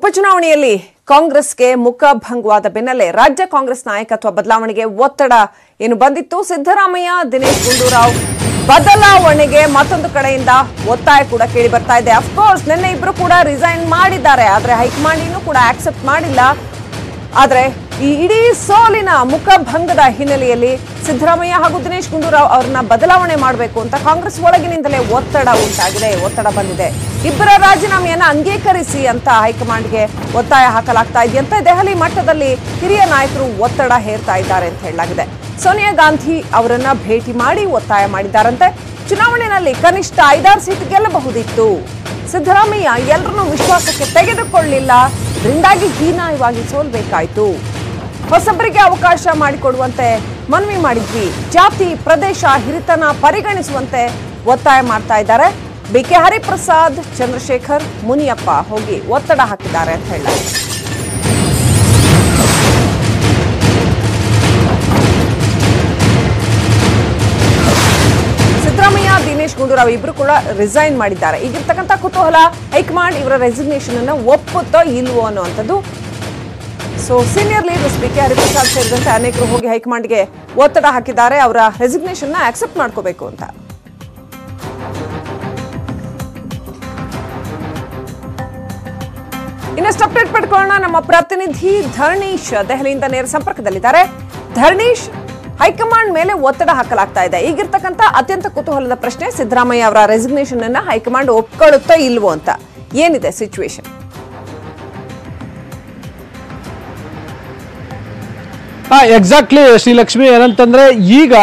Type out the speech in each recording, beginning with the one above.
ಉಪಚುನಾವಣೆಯಲ್ಲಿ ಕಾಂಗ್ರೆಸ್ಗೆ ಮುಖಭಂಗವಾದ ಬೆನ್ನಲ್ಲೇ ರಾಜ್ಯ ಕಾಂಗ್ರೆಸ್ ನಾಯಕತ್ವ ಬದಲಾವಣೆಗೆ ಒತ್ತಡ ಏನು ಬಂದಿತ್ತು? ಸಿದ್ದರಾಮಯ್ಯ, ದಿನೇಶ್ ಗುಂಡೂರಾವ್ ಬದಲಾವಣೆಗೆ ಮತ್ತೊಂದು ಕಡೆಯಿಂದ ಒತ್ತಾಯ ಕೂಡ ಕೇಳಿ ಬರ್ತಾ ಇದೆ ಅಫ್ಕೋರ್ಸ್ ನಿನ್ನೆ ಇಬ್ರು ಕೂಡ ರಿಸೈನ್ ಮಾಡಿದ್ದಾರೆ. ಆದ್ರೆ ಹೈಕಮಾಂಡ್ ಇನ್ನೂ ಕೂಡ ಆಕ್ಸೆಪ್ಟ್ ಮಾಡಿಲ್ಲ. ಆದ್ರೆ ಈ ಇಡೀ ಸೋಲಿನ ಮುಖಭಂಗದ ಹಿನ್ನೆಲೆಯಲ್ಲಿ ಸಿದ್ದರಾಮಯ್ಯ ಹಾಗೂ ದಿನೇಶ್ ಗುಂಡೂರಾವ್ ಅವರನ್ನ ಬದಲಾವಣೆ ಮಾಡಬೇಕು ಅಂತ ಕಾಂಗ್ರೆಸ್ ಒಳಗಿನಿಂದಲೇ ಒತ್ತಡ ಉಂಟಾಗಿದೆ, ಒತ್ತಡ ಬಂದಿದೆ. ಇಬ್ಬರ ರಾಜೀನಾಮೆಯನ್ನ ಅಂಗೀಕರಿಸಿ ಅಂತ ಹೈಕಮಾಂಡ್ಗೆ ಒತ್ತಾಯ ಹಾಕಲಾಗ್ತಾ ಇದೆಯಂತೆ ದೆಹಲಿ ಮಟ್ಟದಲ್ಲಿ ಹಿರಿಯ ನಾಯಕರು ಒತ್ತಡ ಹೇರ್ತಾ ಇದ್ದಾರೆ ಅಂತ ಹೇಳಲಾಗಿದೆ. ಸೋನಿಯಾ ಗಾಂಧಿ ಅವರನ್ನ ಭೇಟಿ ಮಾಡಿ ಒತ್ತಾಯ ಮಾಡಿದ್ದಾರಂತೆ. ಚುನಾವಣೆಯಲ್ಲಿ ಕನಿಷ್ಠ ಐದಾರು ಸೀಟ್ ಗೆಲ್ಲಬಹುದಿತ್ತು. ಸಿದ್ದರಾಮಯ್ಯ ಎಲ್ಲರನ್ನೂ ವಿಶ್ವಾಸಕ್ಕೆ ತೆಗೆದುಕೊಳ್ಳಿಲ್ಲ ಇದರಿಂದಾಗಿ ಹೀನಾಯವಾಗಿ ಸೋಲ್ಬೇಕಾಯ್ತು. ಹೊಸಬರಿಗೆ ಅವಕಾಶ ಮಾಡಿಕೊಡುವಂತೆ ಮನವಿ ಮಾಡಿದ್ವಿ. ಜಾತಿ, ಪ್ರದೇಶ, ಹಿರಿತನ ಪರಿಗಣಿಸುವಂತೆ ಒತ್ತಾಯ ಮಾಡ್ತಾ ಇದ್ದಾರೆ. ಬಿ ಕೆ ಹರಿಪ್ರಸಾದ್, ಚಂದ್ರಶೇಖರ್, ಮುನಿಯಪ್ಪ ಹೋಗಿ ಒತ್ತಡ ಹಾಕಿದ್ದಾರೆ ಅಂತ ಹೇಳಿ. ಸಿದ್ದರಾಮಯ್ಯ, ದಿನೇಶ್ ಗುಂಡೂರಾವ್ ಇಬ್ರು ಕೂಡ ರಿಸೈನ್ ಮಾಡಿದ್ದಾರೆ. ಈಗಿರ್ತಕ್ಕಂಥ ಕುತೂಹಲ ಹೈಕಮಾಂಡ್ ಇವರ ರೆಸಿಗ್ನೇಷನ್ ಅನ್ನು ಒಪ್ಪುತ್ತೋ ಇಲ್ವೋ ಅನ್ನುವಂಥದ್ದು so senior leaders B K Hariprasad ಸೇರಿದಂತೆ ಅನೇಕರು ಹೋಗಿ ಹೈಕಮಾಂಡ್ಗೆ ಒತ್ತಡ ಹಾಕಿದ್ದಾರೆ. ಅವರ ರೆಸಿಗ್ನೇಷನ್ನ ಆಕ್ಸೆಪ್ಟ್ ಮಾಡ್ಕೋಬೇಕು ಅಂತ. ಇನ್ನಷ್ಟು ಅಪ್ಡೇಟ್ ಪಡ್ಕೊಳ್ಳೋಣ. ನಮ್ಮ ಪ್ರತಿನಿಧಿ ಧರ್ಣೀಶ್ ದೆಹಲಿಯಿಂದ ನೇರ ಸಂಪರ್ಕದಲ್ಲಿದ್ದಾರೆ. ಧರ್ಣೀಶ್, ಹೈಕಮಾಂಡ್ ಮೇಲೆ ಒತ್ತಡ ಹಾಕಲಾಗ್ತಾ ಇದೆ. ಈಗಿರ್ತಕ್ಕಂಥ ಅತ್ಯಂತ ಕುತೂಹಲದ ಪ್ರಶ್ನೆ ಸಿದ್ದರಾಮಯ್ಯ ಅವರ ರೆಸಿಗ್ನೇಷನ್ ಅನ್ನ ಹೈಕಮಾಂಡ್ ಒಪ್ಕೊಳ್ಳುತ್ತಾ ಇಲ್ವೋ ಅಂತ. ಏನಿದೆ ಸಿಚುವೇಶನ್ ಎಕ್ಸಾಕ್ಟ್ಲಿ ಶ್ರೀಲಕ್ಷ್ಮಿ ಏನಂತಂದ್ರೆ ಈಗ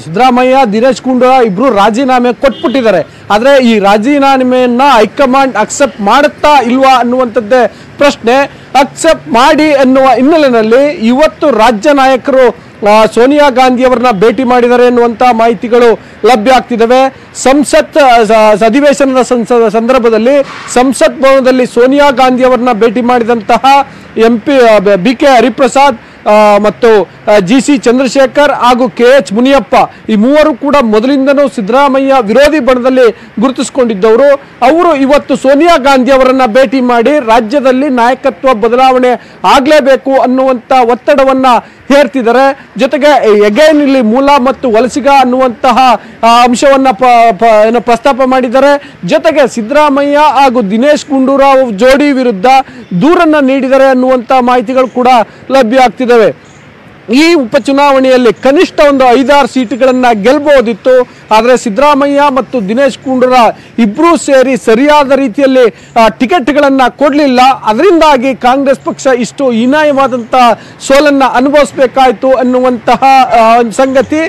ಸಿದ್ದರಾಮಯ್ಯ, ದಿನೇಶ್ ಗುಂಡೂರಾವ್ ಇಬ್ರು ರಾಜೀನಾಮೆ ಕೊಟ್ಬಿಟ್ಟಿದ್ದಾರೆ. ಆದ್ರೆ ಈ ರಾಜೀನಾಮೆಯನ್ನ ಹೈಕಮಾಂಡ್ ಅಕ್ಸೆಪ್ಟ್ ಮಾಡುತ್ತಾ ಇಲ್ವಾ ಅನ್ನುವಂಥದ್ದೇ ಪ್ರಶ್ನೆ. ಅಕ್ಸೆಪ್ಟ್ ಮಾಡಿ ಅನ್ನುವ ಹಿನ್ನೆಲೆಯಲ್ಲಿ ಇವತ್ತು ರಾಜ್ಯ ನಾಯಕರು ಸೋನಿಯಾ ಗಾಂಧಿ ಅವರನ್ನ ಭೇಟಿ ಮಾಡಿದ್ದಾರೆ ಎನ್ನುವಂಥ ಮಾಹಿತಿಗಳು ಲಭ್ಯ ಆಗ್ತಿದ್ದಾವೆ. ಸಂಸತ್ ಅಧಿವೇಶನದ ಸಂದರ್ಭದಲ್ಲಿ ಸಂಸತ್ ಭವನದಲ್ಲಿ ಸೋನಿಯಾ ಗಾಂಧಿ ಅವರನ್ನ ಭೇಟಿ ಮಾಡಿದಂತಹ M P B K Hariprasad ಮತ್ತು ಜಿ ಸಿ ಚಂದ್ರಶೇಖರ್ ಹಾಗೂ ಕೆ ಎಚ್ ಮುನಿಯಪ್ಪ, ಈ ಮೂವರು ಕೂಡ ಮೊದಲಿಂದನೂ ಸಿದ್ದರಾಮಯ್ಯ ವಿರೋಧಿ ಬಣದಲ್ಲಿ ಗುರುತಿಸಿಕೊಂಡಿದ್ದವರು. ಅವರು ಇವತ್ತು ಸೋನಿಯಾ ಗಾಂಧಿ ಅವರನ್ನು ಭೇಟಿ ಮಾಡಿ ರಾಜ್ಯದಲ್ಲಿ ನಾಯಕತ್ವ ಬದಲಾವಣೆ ಆಗಲೇಬೇಕು ಅನ್ನುವಂಥ ಒತ್ತಡವನ್ನ ಹೇರ್ತಿದ್ದಾರೆ ಜೊತೆಗೆ ಎಗೈನ್ ಇಲ್ಲಿ ಮೂಲ ಮತ್ತು ವಲಸಿಗ ಅನ್ನುವಂತಹ ಅಂಶವನ್ನ ಏನು ಪ್ರಸ್ತಾಪ ಮಾಡಿದ್ದಾರೆ. ಜೊತೆಗೆ ಸಿದ್ದರಾಮಯ್ಯ ಹಾಗೂ ದಿನೇಶ್ ಗುಂಡೂರಾವ್ ಜೋಡಿ ವಿರುದ್ಧ ದೂರನ್ನ ನೀಡಿದ್ದಾರೆ ಅನ್ನುವಂಥ ಮಾಹಿತಿಗಳು ಕೂಡ ಲಭ್ಯ ಆಗ್ತಿದ್ದಾವೆ. ಈ ಉಪಚುನಾವಣೆಯಲ್ಲಿ ಕನಿಷ್ಠ ಒಂದು ಐದಾರು ಸೀಟುಗಳನ್ನು ಗೆಲ್ಲಬಹುದಿತ್ತು ಆದರೆ ಸಿದ್ದರಾಮಯ್ಯ ಮತ್ತು ದಿನೇಶ್ ಗುಂಡೂರಾವ್ ಇಬ್ಬರೂ ಸೇರಿ ಸರಿಯಾದ ರೀತಿಯಲ್ಲಿ ಟಿಕೆಟ್ಗಳನ್ನು ಕೊಡಲಿಲ್ಲ. ಅದರಿಂದಾಗಿ ಕಾಂಗ್ರೆಸ್ ಪಕ್ಷ ಇಷ್ಟು ಹೀನಾಯವಾದಂತಹ ಸೋಲನ್ನು ಅನುಭವಿಸಬೇಕಾಯಿತು ಅನ್ನುವಂತಹ ಸಂಗತಿ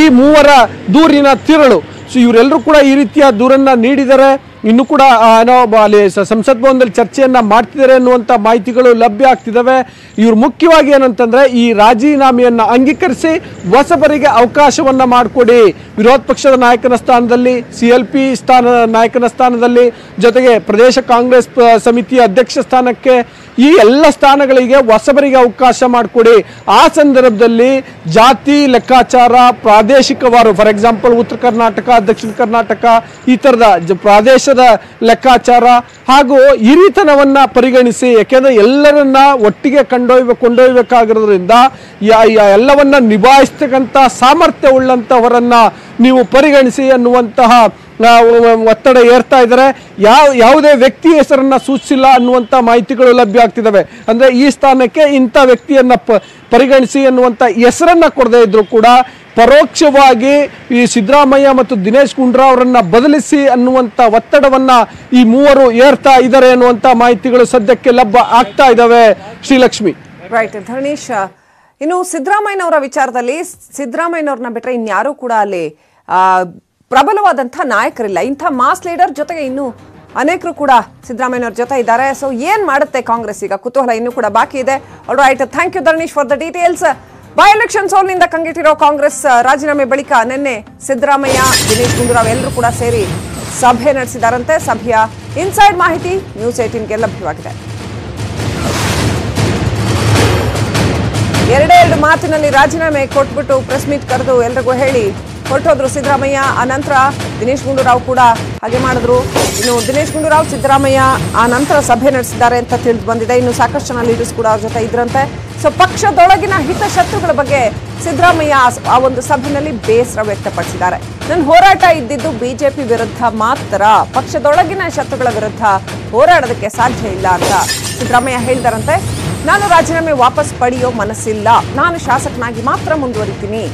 ಈ ಮೂವರ ದೂರಿನ ತಿರುಳು. ಸೊ ಇವರೆಲ್ಲರೂ ಕೂಡ ಈ ರೀತಿಯ ದೂರನ್ನ ನೀಡಿದ್ದಾರೆ ಇನ್ನು ಕೂಡ ಏನೋ ಅಲ್ಲಿ ಸಂಸತ್ ಭವನದಲ್ಲಿ ಚರ್ಚೆಯನ್ನ ಮಾಡ್ತಿದ್ದಾರೆ ಅನ್ನುವಂಥ ಮಾಹಿತಿಗಳು ಲಭ್ಯ ಆಗ್ತಿದ್ದಾವೆ. ಇವರು ಮುಖ್ಯವಾಗಿ ಏನಂತಂದ್ರೆ, ಈ ರಾಜೀನಾಮೆಯನ್ನು ಅಂಗೀಕರಿಸಿ ಹೊಸಬರಿಗೆ ಅವಕಾಶವನ್ನ ಮಾಡಿಕೊಡಿ. ವಿರೋಧ ಪಕ್ಷದ ನಾಯಕನ ಸ್ಥಾನದಲ್ಲಿ ಸಿ ಎಲ್ ಪಿ ಸ್ಥಾನ, ನಾಯಕನ ಸ್ಥಾನದಲ್ಲಿ, ಜೊತೆಗೆ ಪ್ರದೇಶ ಕಾಂಗ್ರೆಸ್ ಸಮಿತಿಯ ಅಧ್ಯಕ್ಷ ಸ್ಥಾನಕ್ಕೆ ಈ ಎಲ್ಲ ಸ್ಥಾನಗಳಿಗೆ ಹೊಸಬರಿಗೆ ಅವಕಾಶ ಮಾಡಿಕೊಡಿ. ಆ ಸಂದರ್ಭದಲ್ಲಿ ಜಾತಿ, ಲೆಕ್ಕಾಚಾರ ಪ್ರಾದೇಶಿಕವಾರು ಫಾರ್ ಎಕ್ಸಾಂಪಲ್ ಉತ್ತರ ಕರ್ನಾಟಕ, ದಕ್ಷಿಣ ಕರ್ನಾಟಕ, ಈ ಥರದ ಪ್ರಾದೇಶದ ಲೆಕ್ಕಾಚಾರ ಹಾಗೂ ಹಿರಿತನವನ್ನ ಪರಿಗಣಿಸಿ ಯಾಕೆಂದ್ರೆ ಎಲ್ಲರನ್ನ ಒಟ್ಟಿಗೆ ಕಂಡೊಯ್ಬೇಕು ಯ- ಎಲ್ಲವನ್ನ ನಿಭಾಯಿಸ್ತಕ್ಕಂಥ ಸಾಮರ್ಥ್ಯ ಉಳ್ಳಂತವರನ್ನ ನೀವು ಪರಿಗಣಿಸಿ ಅನ್ನುವಂತಹ ಒತ್ತಡ ಏರ್ತಾ ಇದ್ದಾರೆ. ಯಾವ, ಯಾವುದೇ ವ್ಯಕ್ತಿ ಹೆಸರನ್ನ ಸೂಚಿಸಿಲ್ಲ ಅನ್ನುವಂಥ ಮಾಹಿತಿಗಳು ಲಭ್ಯ ಆಗ್ತಿದ್ದಾವೆ. ಅಂದ್ರೆ ಈ ಸ್ಥಾನಕ್ಕೆ ಇಂಥ ವ್ಯಕ್ತಿಯನ್ನ ಪರಿಗಣಿಸಿ ಅನ್ನುವಂಥ ಹೆಸರನ್ನ ಕೊಡದೇ ಇದ್ದರೂ ಕೂಡ ಪರೋಕ್ಷವಾಗಿ ಈ ಸಿದ್ದರಾಮಯ್ಯ ಮತ್ತು ದಿನೇಶ್ ಗುಂಡ್ರಾ ಅವರನ್ನ ಬದಲಿಸಿ ಅನ್ನುವಂಥ ಒತ್ತಡವನ್ನ ಈ ಮೂವರು ಏರ್ತಾ ಇದ್ದಾರೆ ಅನ್ನುವಂಥ ಮಾಹಿತಿಗಳು ಸದ್ಯಕ್ಕೆ ಲಭ್ಯ ಆಗ್ತಾ ಇದ್ದಾವೆ. ಶ್ರೀಲಕ್ಷ್ಮಿ. ರೈಟ್ ಧರಣೀಶ್, ಇನ್ನು ಸಿದ್ದರಾಮಯ್ಯನವರ ವಿಚಾರದಲ್ಲಿ, ಸಿದ್ದರಾಮಯ್ಯನವ್ರನ್ನ ಬಿಟ್ರೆ ಇನ್ಯಾರೂ ಕೂಡ ಅಲ್ಲಿ ಪ್ರಬಲವಾದಂಥ ನಾಯಕರಿಲ್ಲ. ಇಂಥ ಮಾಸ್ ಲೀಡರ್ ಜೊತೆಗೆ ಇನ್ನೂ ಅನೇಕರು ಕೂಡ ಸಿದ್ದರಾಮಯ್ಯನವ್ರ ಜೊತೆ ಇದ್ದಾರೆ. ಸೊ ಏನು ಮಾಡುತ್ತೆ ಕಾಂಗ್ರೆಸ್ ಈಗ? ಕುತೂಹಲ ಇನ್ನೂ ಕೂಡ ಬಾಕಿ ಇದೆ. Right thank you Dharanish for the details by election ಸೋಲ್ನಿಂದ ಕಂಗೆಟ್ಟಿರೋ ಕಾಂಗ್ರೆಸ್ ರಾಜೀನಾಮೆ ಬಳಿಕ ನಿನ್ನೆ ಸಿದ್ದರಾಮಯ್ಯ, ದಿನೇಶ್ ಗುಂಡೂರಾವ್ ಎಲ್ಲರೂ ಕೂಡ ಸೇರಿ ಸಭೆ ನಡೆಸಿದಾರಂತೆ. ಸಭೆಯ ಇನ್ಸೈಡ್ ಮಾಹಿತಿ ನ್ಯೂಸ್ ಏಟೀನ್ಗೆ ಲಭ್ಯವಾಗಿದೆ. ಎರಡೇ ಎರಡು ಮಾತಿನಲ್ಲಿ ರಾಜೀನಾಮೆ ಕೊಟ್ಬಿಟ್ಟು ಪ್ರೆಸ್ ಮೀಟ್ ಕರೆದು ಎಲ್ರಿಗೂ ಹೇಳಿ ಹೊರಟೋದ್ರು ಸಿದ್ದರಾಮಯ್ಯ, ಆ ನಂತರ ದಿನೇಶ್ ಗುಂಡೂರಾವ್ ಕೂಡ ಹಾಗೆ ಮಾಡಿದ್ರು. ಇನ್ನು ದಿನೇಶ್ ಗುಂಡೂರಾವ್, ಸಿದ್ದರಾಮಯ್ಯ, ಆ ನಂತರ ಸಭೆ ನಡೆಸಿದ್ದಾರೆ ಅಂತ ತಿಳಿದು ಬಂದಿದೆ. ಇನ್ನು ಸಾಕಷ್ಟು ಜನ ಲೀಡರ್ಸ್ ಕೂಡ ಅವ್ರ ಜೊತೆ ಇದ್ರಂತೆ. ಸೊ ಪಕ್ಷದೊಳಗಿನ ಹಿತಶತ್ರುಗಳ ಬಗ್ಗೆ ಸಿದ್ದರಾಮಯ್ಯ ಆ ಒಂದು ಸಭೆಯಲ್ಲಿ ಬೇಸರ ವ್ಯಕ್ತಪಡಿಸಿದ್ದಾರೆ. ನನ್ನ ಹೋರಾಟ ಇದ್ದಿದ್ದು ಬಿಜೆಪಿ ವಿರುದ್ಧ ಮಾತ್ರ. ಪಕ್ಷದೊಳಗಿನ ಶತ್ರುಗಳ ವಿರುದ್ಧ ಹೋರಾಡೋದಕ್ಕೆ ಸಾಧ್ಯ ಇಲ್ಲ ಅಂತ ಸಿದ್ದರಾಮಯ್ಯ ಹೇಳಿದಾರಂತೆ ನಾನು ರಾಜೀನಾಮೆ ವಾಪಸ್ ಪಡೆಯೋ ಮನಸ್ಸಿಲ್ಲ. ನಾನು ಶಾಸಕನಾಗಿ ಮಾತ್ರ ಮುಂದುವರಿತೀನಿ.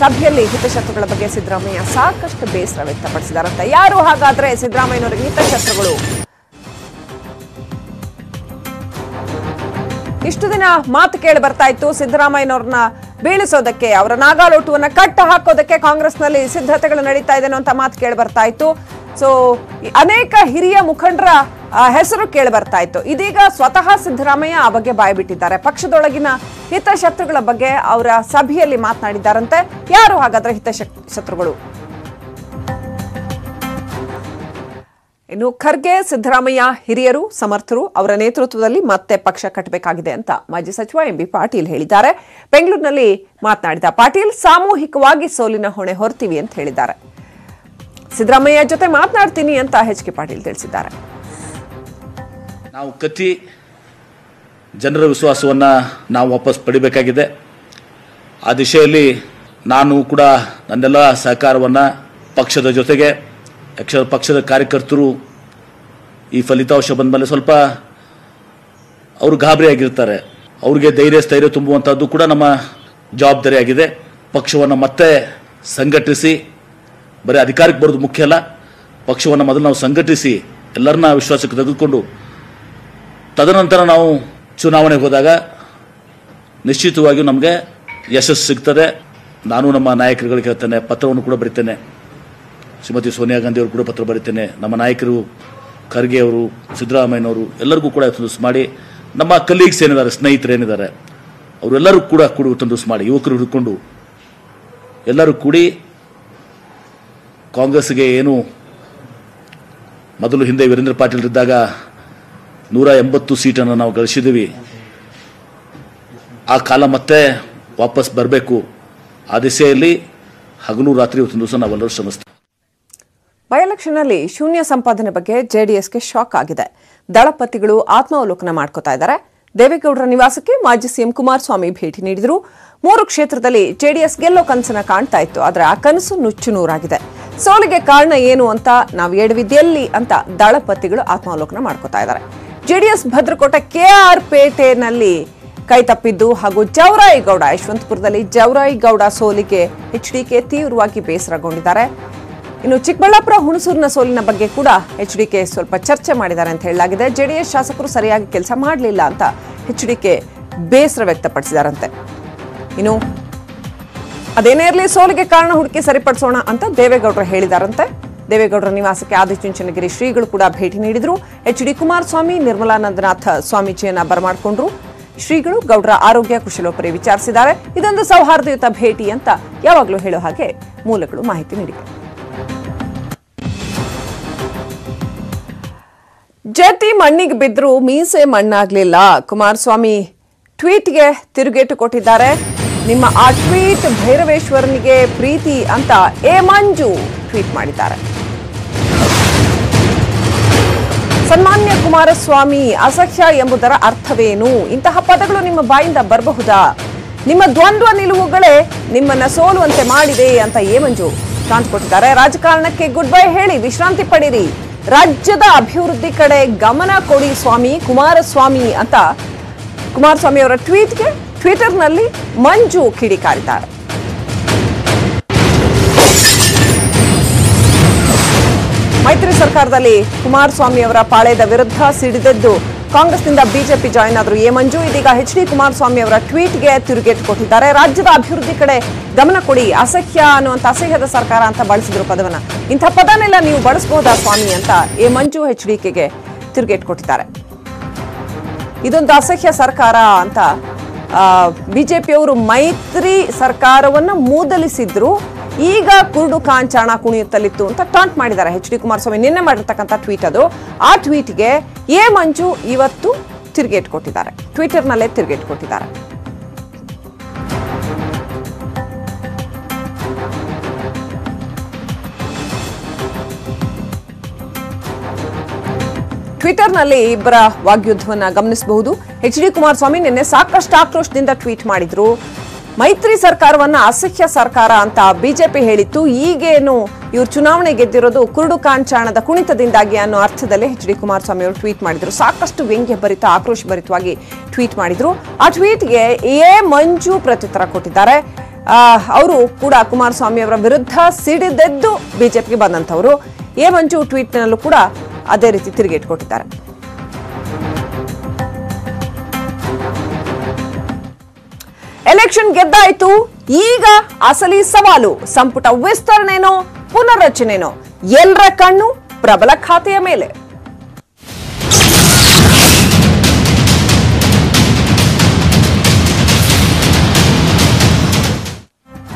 ಸಭೆಯಲ್ಲಿ ಹಿತಶತ್ರುಗಳ ಬಗ್ಗೆ ಸಿದ್ದರಾಮಯ್ಯ ಸಾಕಷ್ಟು ಬೇಸರ ವ್ಯಕ್ತಪಡಿಸಿದಾರಂತೆ ಯಾರು ಹಾಗಾದ್ರೆ ಸಿದ್ದರಾಮಯ್ಯನವರಿಗೆ ಹಿತಶತ್ರುಗಳು? ಇಷ್ಟು ದಿನ ಮಾತು ಕೇಳಿ ಬರ್ತಾ ಇತ್ತು. ಸಿದ್ದರಾಮಯ್ಯನವ್ರನ್ನ ಬೀಳಿಸೋದಕ್ಕೆ, ಅವರ ನಾಗಾಲೋಟುವನ್ನ ಕಟ್ಟ ಹಾಕೋದಕ್ಕೆ ಕಾಂಗ್ರೆಸ್ನಲ್ಲಿ ಸಿದ್ಧತೆಗಳು ನಡೀತಾ ಇದೆ ಅನ್ನೋ ಮಾತು ಕೇಳಿ ಬರ್ತಾ ಇತ್ತು. ಸೊ ಅನೇಕ ಹಿರಿಯ ಮುಖಂಡರ ಹೆಸರು ಕೇಳಿ ಬರ್ತಾ ಇತ್ತು. ಇದೀಗ ಸ್ವತಃ ಸಿದ್ದರಾಮಯ್ಯ ಆ ಬಗ್ಗೆ ಬಾಯ್ಬಿಟ್ಟಿದ್ದಾರೆ ಪಕ್ಷದೊಳಗಿನ ಹಿತಶತ್ರುಗಳ ಬಗ್ಗೆ ಅವರ ಸಭೆಯಲ್ಲಿ ಮಾತನಾಡಿದ್ದಾರಂತೆ. ಯಾರು ಹಾಗಾದ್ರೆ ಹಿತಶತ್ರುಗಳು? ಇನ್ನು ಖರ್ಗೆ, ಸಿದ್ದರಾಮಯ್ಯ ಹಿರಿಯರು, ಸಮರ್ಥರು ಅವರ ನೇತೃತ್ವದಲ್ಲಿ ಮತ್ತೆ ಪಕ್ಷ ಕಟ್ಟಬೇಕಾಗಿದೆ ಅಂತ ಮಾಜಿ ಸಚಿವ ಎಂ ಬಿ ಪಾಟೀಲ್ ಹೇಳಿದ್ದಾರೆ. ಬೆಂಗಳೂರಿನಲ್ಲಿ ಮಾತನಾಡಿದ ಪಾಟೀಲ್, ಸಾಮೂಹಿಕವಾಗಿ ಸೋಲಿನ ಹೊಣೆ ಹೊರ್ತೀವಿ ಅಂತ ಹೇಳಿದ್ದಾರೆ. ಸಿದ್ದರಾಮಯ್ಯ ಜೊತೆ ಮಾತನಾಡ್ತೀನಿ ಅಂತ ಎಚ್ ಕೆ ಪಾಟೀಲ್ ತಿಳಿಸಿದ್ದಾರೆ. ನಾವು ಕತಿ ಜನರ ವಿಶ್ವಾಸವನ್ನು ನಾವು ವಾಪಸ್ ಪಡಿಬೇಕಾಗಿದೆ. ಆ ದಿಶೆಯಲ್ಲಿ ನಾನು ಕೂಡ ನನ್ನೆಲ್ಲ ಸಹಕಾರವನ್ನು ಪಕ್ಷದ ಜೊತೆಗೆ ಯಕ್ಷ ಪಕ್ಷದ ಕಾರ್ಯಕರ್ತರು ಈ ಫಲಿತಾಂಶ ಬಂದ ಮೇಲೆ ಸ್ವಲ್ಪ ಅವರು ಗಾಬರಿಯಾಗಿರ್ತಾರೆ ಅವ್ರಿಗೆ ಧೈರ್ಯ, ಸ್ಥೈರ್ಯ ತುಂಬುವಂಥದ್ದು ಕೂಡ ನಮ್ಮ ಜವಾಬ್ದಾರಿಯಾಗಿದೆ ಪಕ್ಷವನ್ನು ಮತ್ತೆ ಸಂಘಟಿಸಿ, ಬರೀ ಅಧಿಕಾರಕ್ಕೆ ಬರೋದು ಮುಖ್ಯ ಅಲ್ಲ, ಪಕ್ಷವನ್ನು ಮೊದಲು ನಾವು ಸಂಘಟಿಸಿ ಎಲ್ಲರನ್ನ ವಿಶ್ವಾಸಕ್ಕೆ ತೆಗೆದುಕೊಂಡು ತದನಂತರ ನಾವು ಚುನಾವಣೆಗೆ ಹೋದಾಗ ನಿಶ್ಚಿತವಾಗಿಯೂ ನಮಗೆ ಯಶಸ್ಸು ಸಿಗ್ತದೆ. ನಾನು ನಮ್ಮ ನಾಯಕರುಗಳಿಗೆ ಹೇಳ್ತೇನೆ, ಪತ್ರವನ್ನು ಕೂಡ ಬರಿತೇನೆ. ಶ್ರೀಮತಿ ಸೋನಿಯಾ ಗಾಂಧಿ ಅವರು ಕೂಡ ಪತ್ರ ಬರಿತೇನೆ. ನಮ್ಮ ನಾಯಕರು ಖರ್ಗೆ ಅವರು, ಸಿದ್ದರಾಮಯ್ಯನವರು ಎಲ್ಲರಿಗೂ ಕೂಡ ತಂದೂಸ್ ಮಾಡಿ. ನಮ್ಮ ಕಲೀಗ್ಸ್ ಏನಿದ್ದಾರೆ, ಸ್ನೇಹಿತರು ಏನಿದ್ದಾರೆ, ಅವರೆಲ್ಲರೂ ಕೂಡ ಕೂಡಿ ತಂದೂಸ್ ಮಾಡಿ. ಯುವಕರು ಹಿಡ್ಕೊಂಡು ಎಲ್ಲರೂ ಕೂಡಿ ಕಾಂಗ್ರೆಸ್ಗೆ ಏನು ಮೊದಲು ಹಿಂದೆ ವೀರೇಂದ್ರ ಪಾಟೀಲ್ ಇದ್ದಾಗ ನೂರ ಎಂಬತ್ತು ಸೀಟನ್ನು ನಾವು ಗಳಿಸಿದ್ದೀವಿ. ಆ ಕಾಲ ಮತ್ತೆ ವಾಪಸ್ ಬರಬೇಕು. ಆ ದಿಸೆಯಲ್ಲಿ ಹಗಲು ರಾತ್ರಿ ಇವತ್ತಿನ ದಿವಸ ನಾವೆಲ್ಲರೂ ಶ್ರಮಿಸ್ತೀವಿ. ಎಲೆಕ್ಷನ್ನಲ್ಲಿ ಶೂನ್ಯ ಸಂಪಾದನೆ ಬಗ್ಗೆ ಜೆಡಿಎಸ್ಗೆ ಶಾಕ್ ಆಗಿದೆ. ದಳಪತಿಗಳು ಆತ್ಮಾವಲೋಕನ ಮಾಡ್ಕೋತಾ ಇದ್ದಾರೆ. ದೇವೇಗೌಡರ ನಿವಾಸಕ್ಕೆ ಮಾಜಿ ಸಿಎಂ ಕುಮಾರಸ್ವಾಮಿ ಭೇಟಿ ನೀಡಿದರು. ಮೂರು ಕ್ಷೇತ್ರದಲ್ಲಿ ಜೆಡಿಎಸ್ ಗೆಲ್ಲೋ ಕನಸನ್ನ ಕಾಣ್ತಾ ಇತ್ತು. ಆದರೆ ಆ ಕನಸು ನುಚ್ಚು ನೂರಾಗಿದೆ. ಸೋಲಿಗೆ ಕಾರಣ ಏನು ಅಂತ ನಾವು ಎಡವಿದ್ದೆಲ್ಲಿ ಅಂತ ದಳಪತಿಗಳು ಆತ್ಮಾವಲೋಕನ ಮಾಡ್ಕೋತಾ ಇದ್ದಾರೆ. ಜೆಡಿಎಸ್ ಭದ್ರಕೋಟ ಕೆಆರ್ ಪೇಟೆನಲ್ಲಿ ಕೈ ತಪ್ಪಿದ್ದು ಹಾಗೂ ಜವರಾಯಿಗೌಡ ಯಶವಂತಪುರದಲ್ಲಿ ಜವರಾಯಿಗೌಡ ಸೋಲಿಗೆ ಎಚ್ ಡಿಕೆ ತೀವ್ರವಾಗಿ ಬೇಸರಗೊಂಡಿದ್ದಾರೆ. ಇನ್ನು ಚಿಕ್ಕಬಳ್ಳಾಪುರ, ಹುಣಸೂರಿನ ಸೋಲಿನ ಬಗ್ಗೆ ಕೂಡ ಎಚ್ ಡಿಕೆ ಸ್ವಲ್ಪ ಚರ್ಚೆ ಮಾಡಿದ್ದಾರೆ ಅಂತ ಹೇಳಲಾಗಿದೆ. ಜೆಡಿಎಸ್ ಶಾಸಕರು ಸರಿಯಾಗಿ ಕೆಲಸ ಮಾಡಲಿಲ್ಲ ಅಂತ ಎಚ್ ಡಿಕೆ ಬೇಸರ ವ್ಯಕ್ತಪಡಿಸಿದಾರಂತೆ. ಇನ್ನು ಅದೇನೇ ಇರಲಿ ಸೋಲಿಗೆ ಕಾರಣ ಹುಡುಕಿ ಸರಿಪಡಿಸೋಣ ಅಂತ ದೇವೇಗೌಡರು ಹೇಳಿದಾರಂತೆ. ದೇವೇಗೌಡರ ನಿವಾಸಕ್ಕೆ ಆದಿಚುಂಚನಗಿರಿ ಶ್ರೀಗಳು ಕೂಡ ಭೇಟಿ ನೀಡಿದರು. ಎಚ್ ಡಿ ಕುಮಾರಸ್ವಾಮಿ ನಿರ್ಮಲಾನಂದನಾಥ ಸ್ವಾಮೀಜಿಯನ್ನ ಬರಮಾಡಿಕೊಂಡ್ರು. ಶ್ರೀಗಳು ಗೌಡರ ಆರೋಗ್ಯ ಕುಶಲೋಪರಿ ವಿಚಾರಿಸಿದ್ದಾರೆ. ಇದೊಂದು ಸೌಹಾರ್ದಯುತ ಭೇಟಿ ಅಂತ ಯಾವಾಗಲೂ ಹೇಳೋ ಹಾಗೆ ಮೂಲಗಳು ಮಾಹಿತಿ ನೀಡಿವೆ. ಜತಿ ಮಣ್ಣಿಗೆ ಬಿದ್ದರೂ ಮೀಸೆ ಮಣ್ಣಾಗ್ಲಿಲ್ಲ. ಕುಮಾರಸ್ವಾಮಿ ಟ್ವೀಟ್ಗೆ ತಿರುಗೇಟು ಕೊಟ್ಟಿದ್ದಾರೆ. ನಿಮ್ಮ ಆ ಟ್ವೀಟ್ ಭೈರವೇಶ್ವರನಿಗೆ ಪ್ರೀತಿ ಅಂತ ಎ ಮಂಜು. ಟ್ವೀಟ್ ಮಾಡಿದ್ದಾರೆ. ಸನ್ಮಾನ್ಯ ಕುಮಾರಸ್ವಾಮಿ, ಅಸಹ್ಯ ಎಂಬುದರ ಅರ್ಥವೇನು? ಇಂತಹ ಪದಗಳು ನಿಮ್ಮ ಬಾಯಿಂದ ಬರಬಹುದಾ? ನಿಮ್ಮ ದ್ವಂದ್ವ ನಿಲುವುಗಳೇ ನಿಮ್ಮನ್ನ ಸೋಲುವಂತೆ ಮಾಡಿದೆ ಅಂತ ಏಮಂಜು ಮಂಜು? ಕಾಂತ್ ಕೊಟ್ಟಿದ್ದಾರೆ ರಾಜಕಾರಣಕ್ಕೆ ಗುಡ್ ಬೈ ಹೇಳಿ ವಿಶ್ರಾಂತಿ ಪಡಿರಿ ರಾಜ್ಯದ ಅಭಿವೃದ್ಧಿ ಕಡೆ ಗಮನ ಕೊಡಿ ಸ್ವಾಮಿ, ಕುಮಾರಸ್ವಾಮಿ ಅಂತ ಕುಮಾರಸ್ವಾಮಿ ಅವರ ಟ್ವೀಟ್ಗೆ ಟ್ವಿಟರ್ನಲ್ಲಿ ಮಂಜು ಕಿಡಿಕಾರಿದ್ದಾರೆ. ಮೈತ್ರಿ ಸರ್ಕಾರದಲ್ಲಿ ಕುಮಾರಸ್ವಾಮಿ ಅವರ ಪಾಳೆಯದ ವಿರುದ್ಧ ಸಿಡಿದೆದ್ದು ಕಾಂಗ್ರೆಸ್ನಿಂದ ಬಿಜೆಪಿ ಜಾಯಿನ್ ಆದ್ರು ಎ ಮಂಜು, ಇದೀಗ ಎಚ್ ಡಿ ಕುಮಾರಸ್ವಾಮಿ ಅವರ ಟ್ವೀಟ್ಗೆ ತಿರುಗೇಟು ಕೊಟ್ಟಿದ್ದಾರೆ. ರಾಜ್ಯದ ಅಭಿವೃದ್ಧಿ ಕಡೆ ಗಮನ ಕೊಡಿ ಅಸಹ್ಯ ಅನ್ನುವಂಥ ಅಸಹ್ಯದ ಸರ್ಕಾರ ಅಂತ ಬಳಸಿದ್ರು ಪದವನ್ನ. ಇಂಥ ಪದನೆಲ್ಲ ನೀವು ಬಳಸಬಹುದಾ ಸ್ವಾಮಿ ಅಂತ ಎ ಮಂಜು ಎಚ್ ಡಿ ಕೆಗೆ ತಿರುಗೇಟು ಕೊಟ್ಟಿದ್ದಾರೆ. ಇದೊಂದು ಅಸಹ್ಯ ಸರ್ಕಾರ ಅಂತ ಬಿಜೆಪಿಯವರು ಮೈತ್ರಿ ಸರ್ಕಾರವನ್ನು ಮೂದಲಿಸಿದ್ರು. ಈಗ ಕುರುಡು ಕಾಂಚಾಣ ಕುಣಿಯುತ್ತಲಿತ್ತು ಅಂತ ಟಾಂಟ್ ಮಾಡಿದ್ದಾರೆ ಎಚ್ ಡಿ ಕುಮಾರಸ್ವಾಮಿ. ನಿನ್ನೆ ಮಾಡಿರ್ತಕ್ಕಂಥ ಟ್ವೀಟ್ ಅದು. ಆ ಟ್ವೀಟ್ಗೆ ಎ ಮಂಜು ಇವತ್ತು ತಿರುಗೇಟ್ ಕೊಟ್ಟಿದ್ದಾರೆ. ಟ್ವಿಟರ್ನಲ್ಲೇ ತಿರುಗೇಟ್ ಕೊಟ್ಟಿದ್ದಾರೆ. ಟ್ವಿಟರ್ನಲ್ಲಿ ಇಬ್ಬರ ವಾಗ್ಯುದ್ಧವನ್ನ ಗಮನಿಸಬಹುದು. ಎಚ್ ಡಿ ಕುಮಾರಸ್ವಾಮಿ ನಿನ್ನೆ ಸಾಕಷ್ಟು ಆಕ್ರೋಶದಿಂದ ಟ್ವೀಟ್ ಮಾಡಿದ್ರು. ಮೈತ್ರಿ ಸರ್ಕಾರವನ್ನ ಅಸಹ್ಯ ಸರ್ಕಾರ ಅಂತ ಬಿಜೆಪಿ ಹೇಳಿತ್ತು. ಈಗೇನು ಇವರು ಚುನಾವಣೆ ಗೆದ್ದಿರೋದು ಕುರುಡು ಕಾಂಚಾಣದ ಕುಣಿತದಿಂದಾಗಿ ಅನ್ನೋ ಅರ್ಥದಲ್ಲಿ ಎಚ್ ಡಿ ಕುಮಾರಸ್ವಾಮಿ ಅವರು ಟ್ವೀಟ್ ಮಾಡಿದ್ರು. ಸಾಕಷ್ಟು ವ್ಯಂಗ್ಯ ಭರಿತ ಆಕ್ರೋಶ ಭರಿತವಾಗಿ ಟ್ವೀಟ್ ಮಾಡಿದ್ರು. ಆ ಟ್ವೀಟ್ಗೆ ಎ. ಮಂಜು ಪ್ರತ್ಯುತ್ತರ ಕೊಟ್ಟಿದ್ದಾರೆ. ಅವರು ಕೂಡ ಕುಮಾರಸ್ವಾಮಿ ಅವರ ವಿರುದ್ಧ ಸಿಡಿದೆದ್ದು ಬಿಜೆಪಿಗೆ ಬಂದಂಥವರು. ಎ. ಮಂಜು ಟ್ವೀಟ್ನಲ್ಲೂ ಕೂಡ ಅದೇ ರೀತಿ ತಿರುಗೇಟ್ ಕೊಟ್ಟಿದ್ದಾರೆ. ಎಲೆಕ್ಷನ್ ಗೆದ್ದಾಯ್ತು. ಈಗ ಅಸಲಿ ಸವಾಲು, ಸಂಪುಟ ವಿಸ್ತರಣೆನೋ, ಪುನರ್ರಚನೆನೋ, ಎಲ್ಲರ ಕಣ್ಣು ಪ್ರಬಲ ಖಾತೆಯ ಮೇಲೆ.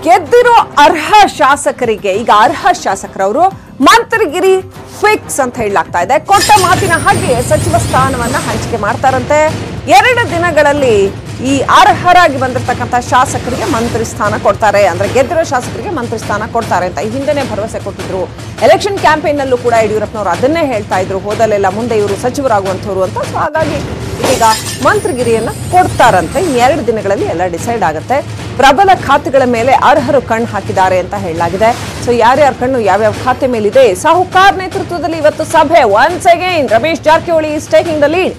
ಗೆದ್ದಿರೋ ಅರ್ಹ ಶಾಸಕರಿಗೆ, ಈಗ ಅರ್ಹ ಶಾಸಕರವರು ಮಂತ್ರಿಗಿರಿ ಫಿಕ್ಸ್ ಅಂತ ಹೇಳಲಾಗ್ತಾ ಇದೆ. ಕೊಟ್ಟ ಮಾತಿನ ಹಾಗೆ ಸಚಿವ ಸ್ಥಾನವನ್ನ ಹಂಚಿಕೆ ಮಾಡ್ತಾರಂತೆ. ಎರಡು ದಿನಗಳಲ್ಲಿ ಈ ಅರ್ಹರಾಗಿ ಬಂದಿರತಕ್ಕಂಥ ಶಾಸಕರಿಗೆ ಮಂತ್ರಿ ಸ್ಥಾನ ಕೊಡ್ತಾರೆ. ಅಂದರೆ ಗೆದ್ದಿರೋ ಶಾಸಕರಿಗೆ ಮಂತ್ರಿ ಸ್ಥಾನ ಕೊಡ್ತಾರೆ ಅಂತ ಈ ಹಿಂದೆನೇ ಭರವಸೆ ಕೊಟ್ಟಿದ್ರು. ಎಲೆಕ್ಷನ್ ಕ್ಯಾಂಪೇನ್ ನಲ್ಲೂ ಕೂಡ ಯಡಿಯೂರಪ್ಪನವರು ಅದನ್ನೇ ಹೇಳ್ತಾ ಇದ್ರು. ಹೋದಲೆಲ್ಲ ಮುಂದೆ ಇವರು ಸಚಿವರಾಗುವಂಥವ್ರು ಅಂತ. ಸೊ ಹಾಗಾಗಿ ಈಗ ಮಂತ್ರಿಗಿರಿಯನ್ನು ಕೊಡ್ತಾರಂತೆ. ಎರಡು ದಿನಗಳಲ್ಲಿ ಎಲ್ಲ ಡಿಸೈಡ್ ಆಗುತ್ತೆ. ಪ್ರಬಲ ಖಾತೆಗಳ ಮೇಲೆ ಅರ್ಹರು ಕಣ್ಣು ಹಾಕಿದ್ದಾರೆ ಅಂತ ಹೇಳಲಾಗಿದೆ. ಸೊ ಯಾರ್ಯಾರ ಕಣ್ಣು ಯಾವ್ಯಾವ ಖಾತೆ ಮೇಲಿದೆ? ಸಾಹುಕಾರ್ ನೇತೃತ್ವದಲ್ಲಿ ಇವತ್ತು ಸಭೆ. Once again Ramesh Jarkiholi is taking the lead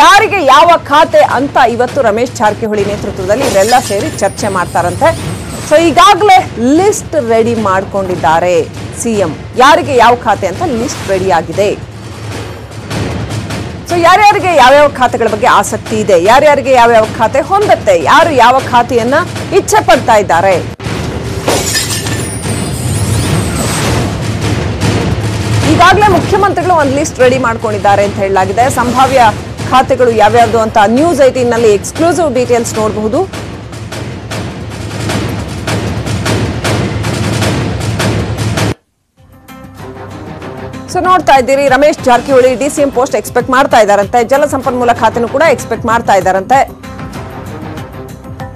ಯಾರಿಗೆ ಯಾವ ಖಾತೆ ಅಂತ ಇವತ್ತು ರಮೇಶ್ ಜಾರಕಿಹೊಳಿ ನೇತೃತ್ವದಲ್ಲಿ ಇವರೆಲ್ಲ ಸೇರಿ ಚರ್ಚೆ ಮಾಡ್ತಾರಂತೆ. ಸೊ ಈಗಾಗಲೇ ಲಿಸ್ಟ್ ರೆಡಿ ಮಾಡ್ಕೊಂಡಿದ್ದಾರೆ ಸಿಎಂ ಯಾರಿಗೆ ಯಾವ ಖಾತೆ ಅಂತ ಲಿಸ್ಟ್ ರೆಡಿ ಆಗಿದೆ. ಸೊ ಯಾರ್ಯಾರಿಗೆ ಯಾವ್ಯಾವ ಖಾತೆಗಳ ಬಗ್ಗೆ ಆಸಕ್ತಿ ಇದೆ, ಯಾರ್ಯಾರಿಗೆ ಯಾವ್ಯಾವ ಖಾತೆ ಹೊಂದತ್ತೆ, ಯಾರು ಯಾವ ಖಾತೆಯನ್ನ ಇಚ್ಛೆ ಪಡ್ತಾ ಇದ್ದಾರೆ. ಈಗಾಗಲೇ ಮುಖ್ಯಮಂತ್ರಿಗಳು ಒಂದು ಲಿಸ್ಟ್ ರೆಡಿ ಮಾಡ್ಕೊಂಡಿದ್ದಾರೆ ಅಂತ ಹೇಳಲಾಗಿದೆ. ಸಂಭಾವ್ಯ ಖಾತೆಗಳು ಯಾವ್ಯಾವುದು ಅಂತ ನ್ಯೂಸ್ ಏಟೀನ್ನಲ್ಲಿ ಎಕ್ಸ್ಕ್ಲೂಸಿವ್ ಡೀಟೇಲ್ಸ್ ನೋಡಬಹುದು. ಸೊ ನೋಡ್ತಾ ಇದ್ದೀರಿ, Ramesh Jarkiholi DCM post expect ಮಾಡ್ತಾ ಇದ್ದಾರಂತೆ ಜಲಸಂಪನ್ಮೂಲ ಖಾತೆನೂ ಕೂಡ ಎಕ್ಸ್ಪೆಕ್ಟ್ ಮಾಡ್ತಾ ಇದ್ದಾರಂತೆ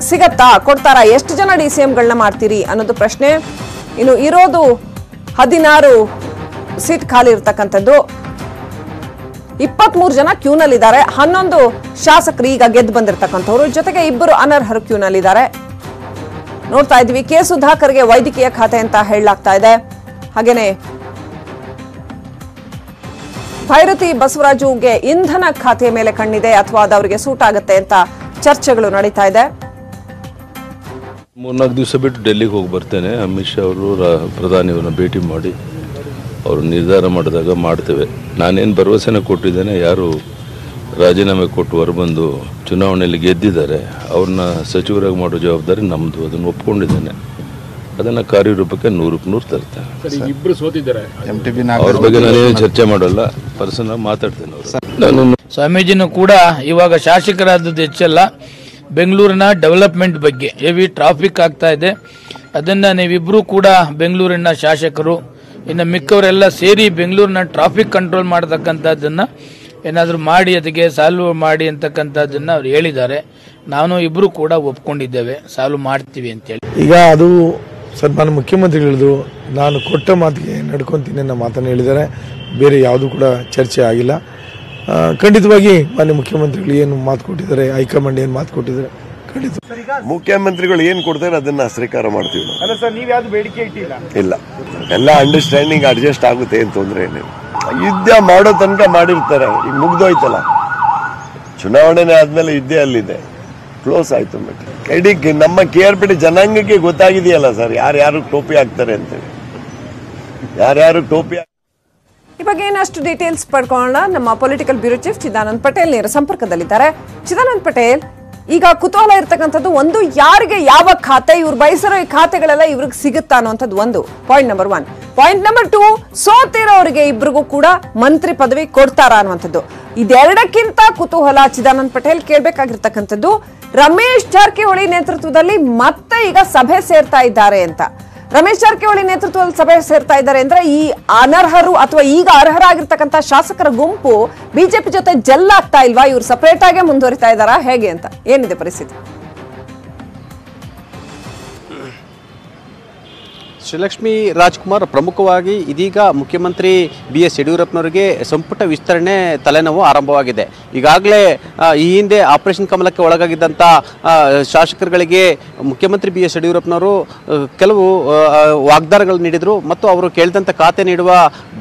ಸಿಗತ್ತಾ? ಕೊಡ್ತಾರಾ? ಎಷ್ಟು ಜನ ಡಿಸಿಎಂಗಳನ್ನ ಮಾಡ್ತೀರಿ ಅನ್ನೋದು ಪ್ರಶ್ನೆ. ಇನ್ನು ಇರೋದು ಹದಿನಾರು ಸೀಟ್ ಖಾಲಿ ಇರ್ತಕ್ಕಂಥದ್ದು. ಇಪ್ಪತ್ಮೂರು ಜನ ಕ್ಯೂನಲ್ಲಿದ್ದಾರೆ. ಹನ್ನೊಂದು ಶಾಸಕರು ಈಗ ಗೆದ್ದು ಬಂದಿರತಕ್ಕಂಥವ್ರು. ಜೊತೆಗೆ ಇಬ್ಬರು ಅನರ್ಹರು ಕ್ಯೂನಲ್ಲಿದ್ದಾರೆ. ನೋಡ್ತಾ ಇದ್ವಿ ಕೆ ಸುಧಾಕರ್ಗೆ ವೈದ್ಯಕೀಯ ಖಾತೆ ಅಂತ ಹೇಳಲಾಗ್ತಾ ಇದೆ. ಹಾಗೇನೆ ಭೈರತಿ ಬಸವರಾಜುಗೆ ಇಂಧನ ಖಾತೆಯ ಮೇಲೆ ಕಣ್ಣಿದೆ, ಅಥವಾ ಅದು ಅವರಿಗೆ ಸೂಟ್ ಆಗುತ್ತೆ ಅಂತ ಚರ್ಚೆಗಳು ನಡೀತಾ ಇದೆ. ಮೂರ್ನಾಲ್ಕು ದಿವಸ ಬಿಟ್ಟು ಡೆಲ್ಲಿಗೆ ಹೋಗಿ ಬರ್ತೇನೆ. ಅಮಿತ್ ಶಾ ಅವರು ಪ್ರಧಾನಿಯವ್ರನ್ನ ಭೇಟಿ ಮಾಡಿ ಅವರು ನಿರ್ಧಾರ ಮಾಡಿದಾಗ ಮಾಡ್ತೇವೆ. ನಾನೇನು ಭರವಸೆನ ಕೊಟ್ಟಿದ್ದೇನೆ ಯಾರು ರಾಜೀನಾಮೆ ಕೊಟ್ಟು ಹೊರಬಂದು ಚುನಾವಣೆಯಲ್ಲಿ ಗೆದ್ದಿದ್ದಾರೆ ಅವ್ರನ್ನ ಸಚಿವರಾಗಿ ಮಾಡೋ ಜವಾಬ್ದಾರಿ ನಮ್ಮದು ಅದನ್ನು ಒಪ್ಕೊಂಡಿದ್ದೇನೆ. ಅದನ್ನು ಕಾರ್ಯರೂಪಕ್ಕೆ ನೂರಕ್ಕೆ ನೂರು ತರ್ತಾರೆ ಅವ್ರ ಬಗ್ಗೆ ನಾನೇನು ಚರ್ಚೆ ಮಾಡಲ್ಲ ಆಗಿ ಮಾತಾಡ್ತೇನೆ ಅವರು. ನಾನು ಸ್ವಾಮೀಜಿನೂ ಕೂಡ ಇವಾಗ ಶಾಸಕರಾದದ್ದು ಹೆಚ್ಚಲ್ಲ. ಬೆಂಗಳೂರಿನ ಡೆವಲಪ್ಮೆಂಟ್ ಬಗ್ಗೆ ಹೆವಿ ಟ್ರಾಫಿಕ್ ಆಗ್ತಾ ಇದೆ. ಅದನ್ನು ನೀವಿಬ್ಬರೂ ಕೂಡ ಬೆಂಗಳೂರಿನ ಶಾಸಕರು ಇನ್ನು ಮಿಕ್ಕವರೆಲ್ಲ ಸೇರಿ ಬೆಂಗಳೂರಿನ ಟ್ರಾಫಿಕ್ ಕಂಟ್ರೋಲ್ ಮಾಡತಕ್ಕಂಥದ್ದನ್ನು ಏನಾದರೂ ಮಾಡಿ, ಅದಕ್ಕೆ ಸಾಲ್ವ್ ಮಾಡಿ ಅಂತಕ್ಕಂಥದ್ದನ್ನು ಅವ್ರು ಹೇಳಿದ್ದಾರೆ. ನಾನು ಇಬ್ಬರು ಕೂಡ ಒಪ್ಕೊಂಡಿದ್ದೇವೆ. ಸಾಲ್ವ್ ಮಾಡ್ತೀವಿ ಅಂತೇಳಿ. ಈಗ ಅದು ಸ್ವಲ್ಪ ಮುಖ್ಯಮಂತ್ರಿ ಹೇಳಿದ್ರು, ನಾನು ಕೊಟ್ಟ ಮಾತಿಗೆ ನಡ್ಕೊತೀನಿ ಅನ್ನೋ ಮಾತನ್ನು ಹೇಳಿದ್ದಾರೆ. ಬೇರೆ ಯಾವುದೂ ಕೂಡ ಚರ್ಚೆ ಆಗಿಲ್ಲ. ಖಂಡಿತವಾಗಿ ಮಾನ್ಯ ಮುಖ್ಯಮಂತ್ರಿಗಳು ಏನು ಮಾತು ಕೊಟ್ಟಿದ್ದಾರೆ, ಹೈಕಮಾಂಡ್ ಏನು ಮಾತು ಕೊಟ್ಟಿದ್ದಾರೆ ಖಂಡಿತ ಮುಖ್ಯಮಂತ್ರಿಗಳು ಏನ್ ಕೊಡ್ತಾರೆ ಅದನ್ನ ಸ್ವೀಕಾರ ಮಾಡ್ತೀವಿ ಅಲ್ಲ ಸರ್ ನೀವ್ ಯಾವ್ದು ಬೇಡಿಕೆ ಇಟ್ಟಿಲ್ಲ? ಇಲ್ಲ. ಎಲ್ಲ ಅಂಡರ್ಸ್ಟ್ಯಾಂಡಿಂಗ್ ಅಡ್ಜಸ್ಟ್ ಆಗುತ್ತೆ ಏನ್ ತೊಂದರೆ ಏನಿಲ್ಲ ಯುದ್ಧ ಮಾಡೋ ತನಕ ಮಾಡಿರ್ತಾರೆ. ಈಗ ಮುಗ್ದೋಯ್ತಲ್ಲ. ಚುನಾವಣೆನೇ ಆದ್ಮೇಲೆ ಯುದ್ಧ ಅಲ್ಲಿದೆ. ಕ್ಲೋಸ್ ಆಯ್ತು ಮತ್ತೆ. ಇಡೀ ಕೆ- ನಮ್ಮ ಕೆ ಆರ್ ಪಿ ಜನಾಂಗಕ್ಕೆ ಗೊತ್ತಾಗಿದೆಯಲ್ಲ ಸರ್ ಯಾರ್ಯಾರು ಟೋಪಿ ಹಾಕ್ತಾರೆ ಅಂತೇಳಿ ಯಾರ್ಯಾರು ಟೋಪಿ ಈ ಬಗ್ಗೆ ಇನ್ನಷ್ಟು ಡೀಟೇಲ್ಸ್ ಪಡ್ಕೊಳ್ಳೋಣ. ನಮ್ಮ political bureau chief Chidanand Patel ನೇರ ಸಂಪರ್ಕದಲ್ಲಿದ್ದಾರೆ. ಚಿದಾನಂದ್ ಪಟೇಲ್ ಈಗ ಕುತೂಹಲ ಇರ್ತಕ್ಕಂಥದ್ದು ಒಂದು ಯಾರಿಗೆ ಯಾವ ಖಾತೆ, ಇವ್ರು ಬಯಸಿರೋ ಈ ಖಾತೆಗಳೆಲ್ಲ ಇವ್ರಿಗೆ ಸಿಗುತ್ತಾ ಅನ್ನೋಂಥದ್ದು ಒಂದು point number one point number two ಸೋತಿರೋರಿಗೆ ಇಬ್ರಿಗೂ ಕೂಡ ಮಂತ್ರಿ ಪದವಿ ಕೊಡ್ತಾರಾ ಅನ್ನುವಂಥದ್ದು. ಇದೆರಡಕ್ಕಿಂತ ಕುತೂಹಲ ಚಿದಾನಂದ್ ಪಟೇಲ್ ಕೇಳಬೇಕಾಗಿರ್ತಕ್ಕಂಥದ್ದು. ರಮೇಶ್ ಜಾರಕಿಹೊಳಿ ನೇತೃತ್ವದಲ್ಲಿ ಮತ್ತೆ ಈಗ ಸಭೆ ಸೇರ್ತಾ ಇದ್ದಾರೆ ಅಂತ. ರಮೇಶ್ ಜಾರಕಿಹೊಳಿ ನೇತೃತ್ವದಲ್ಲಿ ಸಭೆ ಸೇರ್ತಾ ಇದ್ದಾರೆ ಅಂದ್ರೆ ಈ ಅನರ್ಹರು ಅಥವಾ ಈಗ ಅರ್ಹರಾಗಿರ್ತಕ್ಕಂಥ ಶಾಸಕರ ಗುಂಪು ಬಿಜೆಪಿ ಜೊತೆ ಜಲ್ಲಾಗ್ತಾ ಇಲ್ವಾ? ಇವ್ರು ಸಪರೇಟ್ ಆಗೇ ಮುಂದುವರಿತಾ ಇದ್ದಾರಾ? ಹೇಗೆ ಅಂತ? ಏನಿದೆ ಪರಿಸ್ಥಿತಿ? ಶ್ರೀಲಕ್ಷ್ಮಿ ರಾಜ್ಕುಮಾರ್ ಪ್ರಮುಖವಾಗಿ ಇದೀಗ ಮುಖ್ಯಮಂತ್ರಿ ಬಿ ಎಸ್ ಯಡಿಯೂರಪ್ಪನವರಿಗೆ ಸಂಪುಟ ವಿಸ್ತರಣೆ ತಲೆನೋವು ಆರಂಭವಾಗಿದೆ. ಈಗಾಗಲೇ ಈ ಹಿಂದೆ ಆಪರೇಷನ್ ಕಮಲಕ್ಕೆ ಒಳಗಾಗಿದ್ದಂಥ ಶಾಸಕರುಗಳಿಗೆ ಮುಖ್ಯಮಂತ್ರಿ ಬಿ ಎಸ್ ಯಡಿಯೂರಪ್ಪನವರು ಕೆಲವು ವಾಗ್ದಾರಗಳನ್ನು ನೀಡಿದರು ಮತ್ತು ಅವರು ಕೇಳಿದಂಥ ಖಾತೆ ನೀಡುವ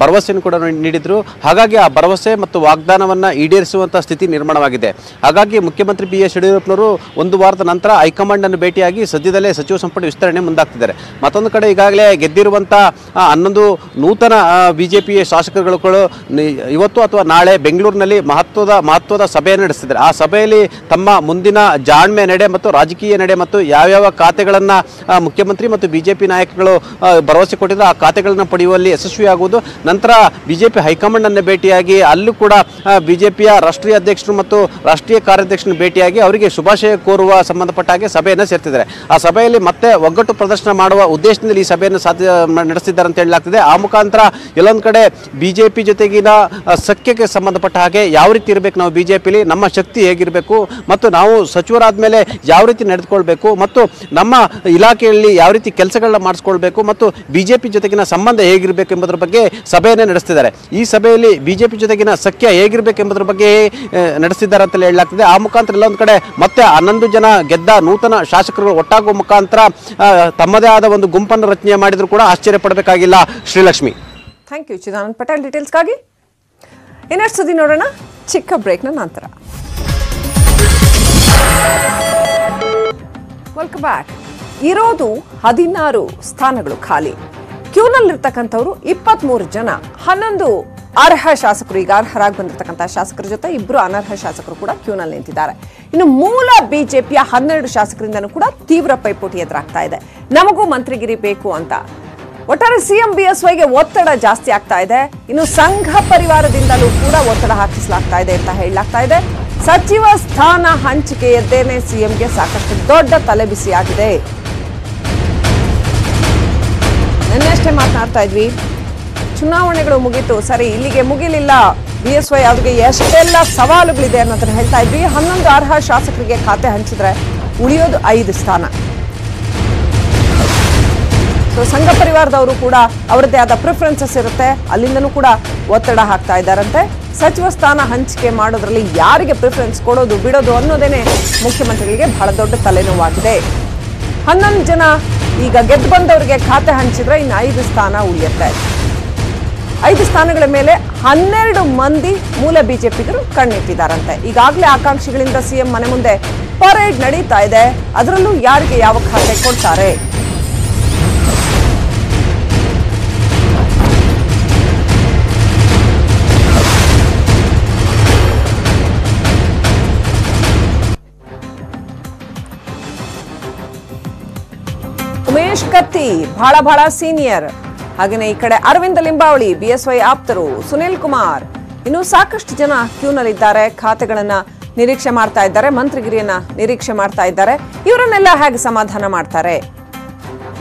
ಭರವಸೆಯನ್ನು ಕೂಡ ನೀಡಿದರು. ಹಾಗಾಗಿ ಆ ಭರವಸೆ ಮತ್ತು ವಾಗ್ದಾನವನ್ನು ಈಡೇರಿಸುವಂಥ ಸ್ಥಿತಿ ನಿರ್ಮಾಣವಾಗಿದೆ. ಹಾಗಾಗಿ ಮುಖ್ಯಮಂತ್ರಿ ಬಿ ಎಸ್ ಯಡಿಯೂರಪ್ಪನವರು ಒಂದು ವಾರದ ನಂತರ ಹೈಕಮಾಂಡ್ ಅನ್ನು ಭೇಟಿಯಾಗಿ ಸದ್ಯದಲ್ಲೇ ಸಚಿವ ಸಂಪುಟ ವಿಸ್ತರಣೆ ಮುಂದಾಗ್ತಿದ್ದಾರೆ. ಮತ್ತೊಂದು ಕಡೆ ಈಗಾಗಲೇ ಗೆದ್ದಿರುವಂಥ ಆ, ಹನ್ನೊಂದು ನೂತನ ಬಿಜೆಪಿ ಶಾಸಕರುಗಳು ಪಿ ಶಾಸಕರುಗಳು ಇವತ್ತು ಅಥವಾ ನಾಳೆ ಬೆಂಗಳೂರಿನಲ್ಲಿ ಮಹತ್ವದ ಮಹತ್ವದ ಸಭೆ ನಡೆಸಿದ್ದಾರೆ. ಆ ಸಭೆಯಲ್ಲಿ ತಮ್ಮ ಮುಂದಿನ ಜಾಣ್ಮೆ ನಡೆ ಮತ್ತು ರಾಜಕೀಯ ನಡೆ ಮತ್ತು ಯಾವ್ಯಾವ ಖಾತೆಗಳನ್ನು ಮುಖ್ಯಮಂತ್ರಿ ಮತ್ತು ಬಿಜೆಪಿ ನಾಯಕಗಳು ಆ, ಭರವಸೆ ಕೊಟ್ಟಿದ್ರು ಆ ಖಾತೆಗಳನ್ನು ಪಡೆಯುವಲ್ಲಿ ಯಶಸ್ವಿಯಾಗುವುದು. ನಂತರ ಬಿಜೆಪಿ ಹೈಕಮಾಂಡ್ ಅನ್ನು ಭೇಟಿಯಾಗಿ ಅಲ್ಲೂ ಕೂಡ ಬಿಜೆಪಿಯ ರಾಷ್ಟ್ರೀಯ ಅಧ್ಯಕ್ಷರು ಮತ್ತು ರಾಷ್ಟ್ರೀಯ ಕಾರ್ಯಾಧ್ಯಕ್ಷರನ್ನು ಭೇಟಿಯಾಗಿ ಅವರಿಗೆ ಶುಭಾಶಯ ಕೋರುವ ಸಂಬಂಧಪಟ್ಟ ಹಾಗೆ ಸಭೆಯನ್ನು ಸೇರ್ತಿದ್ದಾರೆ. ಆ ಸಭೆಯಲ್ಲಿ ಮತ್ತೆ ಒಗ್ಗಟ್ಟು ಪ್ರದರ್ಶನ ಮಾಡುವ ಉದ್ದೇಶದಲ್ಲಿ ಈ ಸಭೆಯನ್ನು ಸಾಧ್ಯ ನಡೆಸಿದ್ದಾರೆ ಅಂತ ಹೇಳಲಾಗ್ತಿದೆ. ಆ ಮುಖಾಂತರ ಎಲ್ಲೊಂದು ಕಡೆ ಬಿಜೆಪಿ ಜೊತೆಗಿನ ಸಖ್ಯಕ್ಕೆ ಸಂಬಂಧಪಟ್ಟ ಹಾಗೆ ಯಾವ ರೀತಿ ಇರಬೇಕು ನಾವು ಬಿಜೆಪಿಲಿ, ನಮ್ಮ ಶಕ್ತಿ ಹೇಗಿರಬೇಕು ಮತ್ತು ನಾವು ಸಚಿವರಾದ ಮೇಲೆ ಯಾವ ರೀತಿ ನಡೆದುಕೊಳ್ಬೇಕು ಮತ್ತು ನಮ್ಮ ಇಲಾಖೆಯಲ್ಲಿ ಯಾವ ರೀತಿ ಕೆಲಸಗಳನ್ನ ಮಾಡಿಸ್ಕೊಳ್ಬೇಕು ಮತ್ತು ಬಿಜೆಪಿ ಜೊತೆಗಿನ ಸಂಬಂಧ ಹೇಗಿರಬೇಕು ಎಂಬುದರ ಬಗ್ಗೆ ಸಭೆಯನ್ನೇ ನಡೆಸ್ತಿದ್ದಾರೆ. ಈ ಸಭೆಯಲ್ಲಿ ಬಿಜೆಪಿ ಜೊತೆಗಿನ ಸಖ್ಯ ಹೇಗಿರಬೇಕು ಎಂಬುದರ ಬಗ್ಗೆ ನಡೆಸಿದ್ದಾರೆ ಅಂತ ಹೇಳಲಾಗ್ತಿದೆ. ಆ ಮುಖಾಂತರ ಎಲ್ಲೊಂದು ಕಡೆ ಮತ್ತೆ ಹನ್ನೊಂದು ಜನ ಗೆದ್ದ ನೂತನ ಶಾಸಕರು ಒಟ್ಟಾಗುವ ಮುಖಾಂತರ ತಮ್ಮದೇ ಆದ ಒಂದು ಗುಂಪನ್ನು ರಚನೆ ಮಾಡಿದ್ರು ಕೂಡ ಆಶ್ಚರ್ಯ ಪಡಬೇಕಾಗಿಲ್ಲ ಶ್ರೀಲಕ್ಷ್ಮಿ. ಥ್ಯಾಂಕ್ ಯು ಚಿದಾನಂದ್ ಪಟೇಲ್ ಡೀಟೇಲ್ಸ್ಗಾಗಿ ಇನ್ನಷ್ಟು ಸುದ್ದಿ ನೋಡೋಣ. ಚಿಕ್ಕ ಬ್ರೇಕ್ನ ನಂತರ. ವೆಲ್ಕಮ್ ಬ್ಯಾಕ್ ಇರೋದು ಹದಿನಾರು ಸ್ಥಾನಗಳು ಖಾಲಿ. ಕ್ಯೂನಲ್ಲಿರ್ತಕ್ಕಂಥವ್ರು ಇಪ್ಪತ್ಮೂರು ಜನ. ಹನ್ನೊಂದು ಅರ್ಹ ಶಾಸಕರು, ಈಗ ಅರ್ಹರಾಗಿ ಬಂದಿರತಕ್ಕಂಥ ಶಾಸಕರ ಜೊತೆ ಇಬ್ಬರು ಅನರ್ಹ ಶಾಸಕರು ಕೂಡ ಕ್ಯೂನಲ್ಲಿ ನಿಂತಿದ್ದಾರೆ. ಇನ್ನು ಮೂಲ ಬಿಜೆಪಿಯ ಹನ್ನೆರಡು ಶಾಸಕರಿಂದನೂ ಕೂಡ ತೀವ್ರ ಪೈಪೋಟಿ ಎದುರಾಗ್ತಾ ಇದೆ. ನಮಗೂ ಮಂತ್ರಿಗಿರಿ ಬೇಕು ಅಂತ. ಒಟ್ಟಾರೆ ಸಿಎಂ ಬಿಎಸ್ವೈಗೆ ಒತ್ತಡ ಜಾಸ್ತಿ ಆಗ್ತಾ ಇದೆ. ಇನ್ನು ಸಂಘ ಪರಿವಾರದಿಂದಲೂ ಕೂಡ ಒತ್ತಡ ಹಾಕಿಸಲಾಗ್ತಾ ಇದೆ ಅಂತ ಹೇಳಲಾಗ್ತಾ ಇದೆ. ಸಚಿವ ಸ್ಥಾನ ಹಂಚಿಕೆಯದ್ದೇನೆ ಸಿಎಂಗೆ ಸಾಕಷ್ಟು ದೊಡ್ಡ ತಲೆಬಿಸಿಯಾಗಿದೆ. ನಿನ್ನೆಷ್ಟೇ ಮಾತನಾಡ್ತಾ ಇದ್ವಿ. ಚುನಾವಣೆಗಳು ಮುಗೀತು. ಸರಿ, ಇಲ್ಲಿಗೆ ಮುಗಿಲಿಲ್ಲ. ಬಿಎಸ್ವೈ ಅವ್ರಿಗೆ ಎಷ್ಟೆಲ್ಲ ಸವಾಲುಗಳಿದೆ ಅನ್ನೋದನ್ನ ಹೇಳ್ತಾ ಇದ್ವಿ. ಹನ್ನೊಂದು ಅರ್ಹ ಶಾಸಕರಿಗೆ ಖಾತೆ ಹಂಚಿದ್ರೆ ಉಳಿಯೋದು ಐದು ಸ್ಥಾನ. ಸೊ ಸಂಘ ಪರಿವಾರದವರು ಕೂಡ ಅವರದ್ದೇ ಆದ ಪ್ರಿಫರೆನ್ಸಸ್ ಇರುತ್ತೆ. ಅಲ್ಲಿಂದನೂ ಕೂಡ ಒತ್ತಡ ಹಾಕ್ತಾ ಇದ್ದಾರಂತೆ. ಸಚಿವ ಸ್ಥಾನ ಹಂಚಿಕೆ ಮಾಡೋದ್ರಲ್ಲಿ ಯಾರಿಗೆ ಪ್ರಿಫರೆನ್ಸ್ ಕೊಡೋದು, ಬಿಡೋದು ಅನ್ನೋದೇನೆ ಮುಖ್ಯಮಂತ್ರಿಗಳಿಗೆ ಬಹಳ ದೊಡ್ಡ ತಲೆನೋವಾಗಿದೆ. ಹನ್ನೊಂದು ಜನ ಈಗ ಗೆದ್ದು ಬಂದವರಿಗೆ ಖಾತೆ ಹಂಚಿದ್ರೆ ಇನ್ನು ಐದು ಸ್ಥಾನ ಉಳಿಯುತ್ತೆ. ಐದು ಸ್ಥಾನಗಳ ಮೇಲೆ ಹನ್ನೆರಡು ಮಂದಿ ಮೂಲ ಬಿಜೆಪಿಗರು ಕಣ್ಣಿಟ್ಟಿದ್ದಾರಂತೆ. ಈಗಾಗಲೇ ಆಕಾಂಕ್ಷಿಗಳಿಂದ ಸಿಎಂ ಮನೆ ಮುಂದೆ ಪರೇಡ್ ನಡೀತಾ ಇದೆ. ಅದರಲ್ಲೂ ಯಾರಿಗೆ ಯಾವ ಖಾತೆ ಕೊಡ್ತಾರೆ? ಉಮೇಶ್ ಕತ್ತಿ ಬಹಳ ಬಹಳ ಸೀನಿಯರ್. ಹಾಗೇನೆ ಈ ಕಡೆ ಅರವಿಂದ ಲಿಂಬಾವಳಿ, ಬಿಎಸ್ವೈ ಆಪ್ತರು ಸುನಿಲ್ ಕುಮಾರ್. ಇನ್ನು ಸಾಕಷ್ಟು ಜನ ಕ್ಯೂನಲ್ಲಿದ್ದಾರೆ. ಖಾತೆಗಳನ್ನ ನಿರೀಕ್ಷೆ ಮಾಡ್ತಾ ಇದ್ದಾರೆ. ಮಂತ್ರಿಗಿರಿಯನ್ನ ನಿರೀಕ್ಷೆ ಮಾಡ್ತಾ ಇದ್ದಾರೆ. ಇವರನ್ನೆಲ್ಲ ಹೇಗೆ ಸಮಾಧಾನ ಮಾಡ್ತಾರೆ?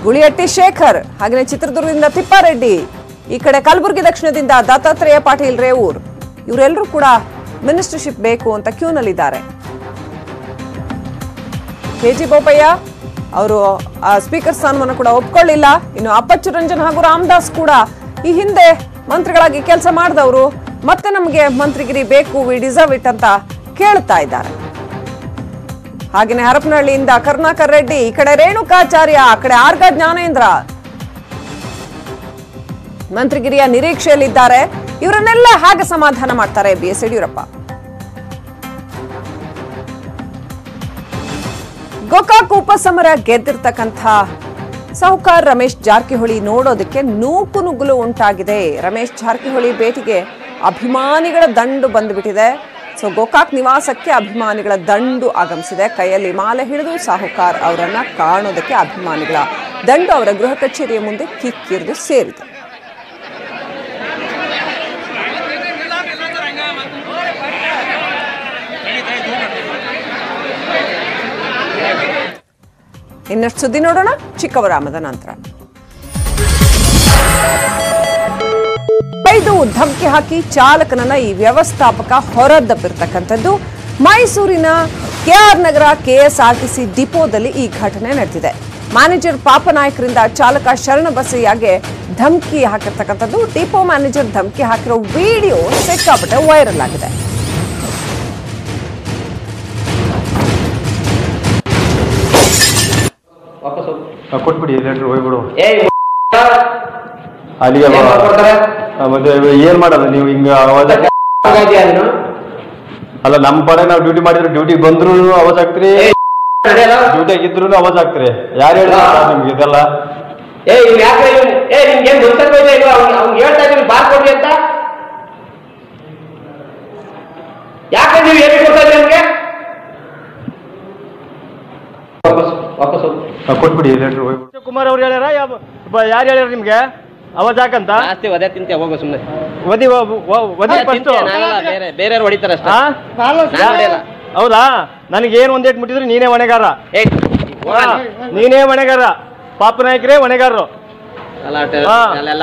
ಗುಳಿಯಟ್ಟಿ ಶೇಖರ್ ಹಾಗೆಯೇ ಚಿತ್ರದುರ್ಗದಿಂದ ತಿಪ್ಪಾರೆಡ್ಡಿ, ಈ ಕಡೆ ಕಲಬುರಗಿ ದಕ್ಷಿಣದಿಂದ ದತ್ತಾತ್ರೇಯ ಪಾಟೀಲ್ ರೇವೂರ್. ಇವರೆಲ್ಲರೂ ಕೂಡ ಮಿನಿಸ್ಟರ್ಶಿಪ್ ಬೇಕು ಅಂತ ಕ್ಯೂನಲ್ಲಿದ್ದಾರೆ. ಕೆಜಿ ಬೋಪಯ್ಯ ಅವರು, ಆ ಸ್ಪೀಕರ್ ಸ್ಥಾನವನ್ನು ಕೂಡ ಒಪ್ಕೊಳ್ಳಿಲ್ಲ. ಇನ್ನು ಅಪ್ಪಚ್ಚು ರಂಜನ್ ಹಾಗೂ ರಾಮದಾಸ್ ಕೂಡ ಈ ಹಿಂದೆ ಮಂತ್ರಿಗಳಾಗಿ ಕೆಲಸ ಮಾಡಿದವರು, ಮತ್ತೆ ನಮಗೆ ಮಂತ್ರಿಗಿರಿ ಬೇಕು ವಿ ಡಿಸರ್ವ್ ಇಟ್ ಅಂತ ಕೇಳ್ತಾ ಇದ್ದಾರೆ. ಹಾಗೇನೇ ಹರಪನಹಳ್ಳಿಯಿಂದ ಕರುಣಾಕರ್ ರೆಡ್ಡಿ, ಈ ಕಡೆ ರೇಣುಕಾಚಾರ್ಯ, ಆ ಕಡೆ ಆರ್ಗ ಜ್ಞಾನೇಂದ್ರ. ಮಂತ್ರಿಗಿರಿಯ ನಿರೀಕ್ಷೆಯಲ್ಲಿದ್ದಾರೆ. ಇವರನ್ನೆಲ್ಲ ಹಾಗೆ ಸಮಾಧಾನ ಮಾಡ್ತಾರೆ ಬಿ ಎಸ್ ಯಡಿಯೂರಪ್ಪ. ಗೋಕಾಕ್ ಉಪಸಮರ ಗೆದ್ದಿರ್ತಕ್ಕಂಥ ಸಾಹುಕಾರ್ ರಮೇಶ್ ಜಾರಕಿಹೊಳಿ ನೋಡೋದಕ್ಕೆ ನೂಕು ನುಗ್ಗಲು ಉಂಟಾಗಿದೆ. ರಮೇಶ್ ಜಾರಕಿಹೊಳಿ ಭೇಟಿಗೆ ಅಭಿಮಾನಿಗಳ ದಂಡು ಬಂದುಬಿಟ್ಟಿದೆ. ಸೊ, ಗೋಕಾಕ್ ನಿವಾಸಕ್ಕೆ ಅಭಿಮಾನಿಗಳ ದಂಡು ಆಗಮಿಸಿದೆ. ಕೈಯಲ್ಲಿ ಮಾಲೆ ಹಿಡಿದು ಸಾಹುಕಾರ್ ಅವರನ್ನು ಕಾಣೋದಕ್ಕೆ ಅಭಿಮಾನಿಗಳ ದಂಡು ಅವರ ಗೃಹ ಕಚೇರಿಯ ಮುಂದೆ ಕಿಕ್ಕಿರಿದು ಸೇರಿದೆ. ಇನ್ನಷ್ಟು ಸುದ್ದಿ ನೋಡೋಣ. ಚಿಕ್ಕವರಾಮದ ನಂತರ. ಬೈದು ಧಮಕಿ ಹಾಕಿ ಚಾಲಕನನ್ನ ಈ ವ್ಯವಸ್ಥಾಪಕ ಹೊರದಬ್ಬಿರ್ತಕ್ಕಂಥದ್ದು. ಮೈಸೂರಿನ ಕೆಆರ್ ನಗರ ಕೆಎಸ್ಆರ್ಟಿಸಿ ಡಿಪೋದಲ್ಲಿ ಈ ಘಟನೆ ನಡೆದಿದೆ. ಮ್ಯಾನೇಜರ್ ಪಾಪನಾಯಕರಿಂದ ಚಾಲಕ ಶರಣ ಬಸಯ್ಯಗೆ ಧಮಕಿ ಹಾಕಿರ್ತಕ್ಕಂಥದ್ದು. ಡಿಪೋ ಮ್ಯಾನೇಜರ್ ಧಮಕಿ ಹಾಕಿರೋ ವಿಡಿಯೋ ಸಿಕ್ಕಾಪಟ್ಟೆ ವೈರಲ್ ಆಗಿದೆ. ಕೊಟ್ಬಿಡಿ ಲೆಟ್ರ್ ಹೋಗ್ಬಿಡು. ಏಯ್ ಅಲ್ಲಿಗೆ ಮತ್ತೆ ಏನ್ ಮಾಡೋದು? ನೀವು ಹಿಂಗ ಅಲ್ಲ ನಮ್ಮ ಪಡೆ ನಾವು ಡ್ಯೂಟಿ ಮಾಡಿದ್ರೆ ಡ್ಯೂಟಿ ಬಂದ್ರು ಅವಾಜ್ ಆಗ್ತೀರಿ? ಡ್ಯೂಟಿ ಆಗಿದ್ರು ಅವಾಜ್ ಆಗ್ತೀರಿ ಯಾರು ಹೇಳಿದ್ರ ನಿಮ್ಗೆ ಇದೆಲ್ಲ? ಏ ಇವ್ ಯಾಕೆ ಏ ನಿಮ್ಗೆ ಏನ್ ಗೊತ್ತಿಲ್ಲ ಇಲ್ವಾ ಅವ್ನು ಅವ್ನು ಹೇಳ್ತಾ ಇದೀನಿ ಬಾರ್ ಕೊಡ್ರಿ ಅಂತ. ಯಾಕೆ ನೀವು ಏನು ಕೊಡ್ತಾ ಇದ್ರಿ ನಿಮ್ಗೆ ವಾಪಸ್ ಕೊಟ್ಬಿಡಿ ಲೆಟ್ರ್ ಹೋಗ್ಬಿಡು ಕುಮಾರ್ ಅವ್ರು ಹೇಳ್ಯಾರ ಯಾರು ಹೇಳ್ಯಾರ ನಿಮ್ಗೆ? ಅವಾಜ್ ಹಾಕಂತ? ಜಾಸ್ತಿ ಒದೆ ತಿಂತೆ ಹೋಗೋ ಸುಮ್ಮನೆ ವದಿ ಒದಿ ಫಸ್ಟ್ ಬೇರೆ ಬೇರೆ ಹೊಡಿತಾರೆ. ಹೌದಾ? ನನಗೆ ಏನ್ ಒಂದೇಟ್ ಮುಟ್ಟಿದ್ರು ನೀನೇ ಹೊಣೆಗಾರ. ನೀನೇ ಹೊಣೆಗಾರ. ಪಾಪ ನಾಯಕರೇ ಹೊಣೆಗಾರರು.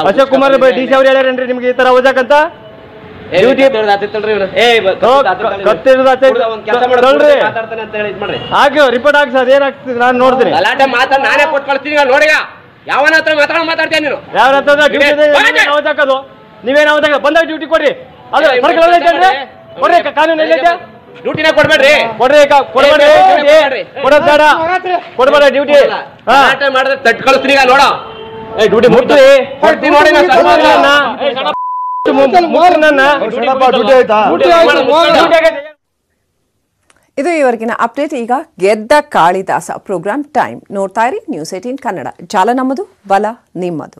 ಅಶೋಕ್ ಕುಮಾರ್ ಡಿ ಸಿ ಅವ್ರು ಹೇಳ್ಯಾರೇನ್ರಿ ನಿಮ್ಗೆ ಈ ತರ ಓದಾಕಂತ ಏ, ಡ್ಯೂಟಿ ಕತ್ತಿಡ್ದು ಹತ್ತಿತ್ತಲ್ರಿ ಇವ್ನು. ಏ, ಬ- ಹೋ, ಕತ್ತಿಡ್ದು ಹತ್ತಿತ್ತಲ್ರಿ. ಕತ್ತಿಡ್ದು ಹತ್ತಿತ್ತು. ಹುಡ್ಗ ಒಂದ್ ಕೆಲ್ಸ ಮಾಡು, ತಗೊಳ್ರಿ. ಹುಡ್ಗ ಮಾತಾಡ್ತಾನೆ ಅಂತ ಹೇಳಿ ಮಾಡ್ರಿ. ಹಾಗೆ ರಿಪೋರ್ಟ್ ಹಾಕಿ ಸರ್ ಏನಾಗ್ತದೆ ನಾನು ನೋಡ್ತೀನಿ. ಗಲಾಟೆ ಮಾತಾಡ್ ನಾನೇ ಕೊಟ್ಟು ಕಳಿಸ್ತೀನಿ ನೋಡಿಗ? ಯಾವನ ಹತ್ರ ಮಾತಾಡ ಮಾತಾಡ್ತೀನಿ ನೀನು? ಯಾರ ಹತ್ರ ಹಾಕೋದು ನೀವೇನ್ ಬಂದಾಗ ಡ್ಯೂಟಿ ಕೊಡ್ರಿ. ಕಾನೂನು ಎಲ್ಲೈತೆ? ಡ್ಯೂಟಿನೇ ಕೊಡ್ಬೇಡ್ರಿ. ಕೊಡ್ರಿ ಕೊಡ್ಬೇಡಿ ಡ್ಯೂಟಿ ಕೊಡ್ಬೇಡ್ರಿ. ಕೊಡೋದ್ ಬೇಡ. ಕೊಡ್ಬೇಡ ಡ್ಯೂಟಿ ಹಾ. ಮಾಡಿದ್ರೆ ತಟ್ ಕಳಿಸ್ತೀನಿ ನೋಡ. ಏ ಡ್ಯೂಟಿ ಮುಟ್ರಿ ಕೊಡ್ತೀನಿ ನೋಡಿ ಇದು ಇವರೆಗಿನ ಅಪ್ಡೇಟ್. ಈಗ ಗೆದ್ದ ಕಾಳಿದಾಸ ಪ್ರೋಗ್ರಾಂ ಟೈಮ್. ನೋಡ್ತಾ ಇರಿ ನ್ಯೂಸ್ ಏಟೀನ್ ಕನ್ನಡ. ಜಾಲ ನಮ್ಮದು ಬಲ ನಿಮ್ಮದು.